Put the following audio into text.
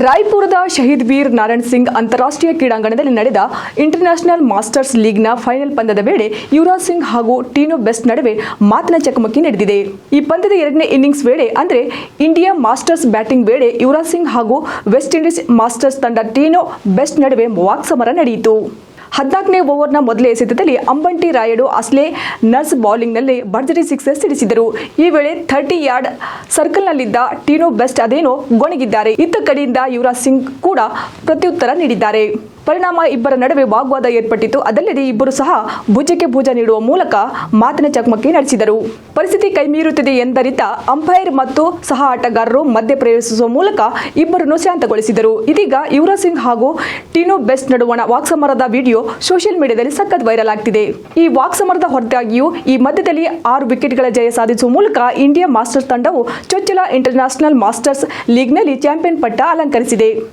ರಾಯ್ಪುರದ ಶಹೀದ್ ವೀರ್ ನಾರಾಯಣ್ ಸಿಂಗ್ ಅಂತಾರಾಷ್ಟ್ರೀಯ ಕ್ರೀಡಾಂಗಣದಲ್ಲಿ ನಡೆದ ಇಂಟರ್ನ್ಯಾಷನಲ್ ಮಾಸ್ಟರ್ಸ್ ಲೀಗ್ನ ಫೈನಲ್ ಪಂದ್ಯದ ವೇಳೆ ಯುವರಾಜ್ ಸಿಂಗ್ ಹಾಗೂ ಟೀನೋ ಬೆಸ್ಟ್ ನಡುವೆ ಮಾತಿನ ಚಕಮಕಿ ನಡೆದಿದೆ. ಈ ಪಂದ್ಯದ ಎರಡನೇ ಇನ್ನಿಂಗ್ಸ್ ವೇಳೆ, ಅಂದರೆ ಇಂಡಿಯಾ ಮಾಸ್ಟರ್ಸ್ ಬ್ಯಾಟಿಂಗ್ ವೇಳೆ ಯುವರಾಜ್ ಸಿಂಗ್ ಹಾಗೂ ವೆಸ್ಟ್ ಇಂಡೀಸ್ ಮಾಸ್ಟರ್ಸ್ ತಂಡ ಟೀನೋ ಬೆಸ್ಟ್ ನಡುವೆ ವಾಕ್ಸಮರ ನಡೆಯಿತು. ಹದಿನಾಲ್ಕನೇ ಓವರ್ನ ಮೊದಲೇ ಎಸೆತದಲ್ಲಿ ಅಂಬಂಟಿ ರಾಯಡು ಅಸ್ಲೆ ನರ್ಸ್ ಬೌಲಿಂಗ್ನಲ್ಲಿ ಭರ್ಜರಿ ಸಿಕ್ಸಸ್ ಸಿಡಿಸಿದರು. ಈ ವೇಳೆ ಥರ್ಟಿ ಯಾರ್ಡ್ ಸರ್ಕಲ್ನಲ್ಲಿದ್ದ ಟೀನು ಬೆಸ್ಟ್ ಅದೇನೋ ಗೊಣಗಿದ್ದಾರೆ. ಇತ್ತ ಕಡೆಯಿಂದ ಯುವರಾಜ್ ಸಿಂಗ್ ಕೂಡ ಪ್ರತ್ಯುತ್ತರ ನೀಡಿದ್ದಾರೆ. ಪರಿಣಾಮ ಇಬ್ಬರ ನಡುವೆ ವಾಗ್ವಾದ ಏರ್ಪಟ್ಟಿತು ಅದಲ್ಲದೆ ಇಬ್ಬರು ಸಹ ಭುಜಕ್ಕೆ ಭುಜ ನೀಡುವ ಮೂಲಕ ಮಾತಿನ ಚಕಮಕಿ ನಡೆಸಿದರು. ಪರಿಸ್ಥಿತಿ ಕೈಮೀರುತ್ತಿದೆ ಎಂದರಿತ ಅಂಪೈರ್ ಮತ್ತು ಸಹ ಆಟಗಾರರು ಮಧ್ಯ ಪ್ರವೇಶಿಸುವ ಮೂಲಕ ಇಬ್ಬರನ್ನು ಶಾಂತಗೊಳಿಸಿದರು. ಇದೀಗ ಯುವರಾಜ್ ಸಿಂಗ್ ಹಾಗೂ ಟೀನೋ ಬೆಸ್ಟ್ ನಡುವಣ ವಾಕ್ಸಮರದ ವಿಡಿಯೋ ಸೋಷಿಯಲ್ ಮೀಡಿಯಾದಲ್ಲಿ ಸಖತ್ ವೈರಲ್ ಆಗ್ತಿದೆ. ಈ ವಾಕ್ಸಮರದ ಹೊರತಾಗಿಯೂ ಈ ಮಧ್ಯದಲ್ಲಿ ಆರು ವಿಕೆಟ್ಗಳ ಜಯ ಸಾಧಿಸುವ ಮೂಲಕ ಇಂಡಿಯಾ ಮಾಸ್ಟರ್ಸ್ ತಂಡವು ಚೊಚ್ಚಲ ಇಂಟರ್ನ್ಯಾಷನಲ್ ಮಾಸ್ಟರ್ಸ್ ಲೀಗ್ನಲ್ಲಿ ಚಾಂಪಿಯನ್ ಪಟ್ಟ ಅಲಂಕರಿಸಿದೆ.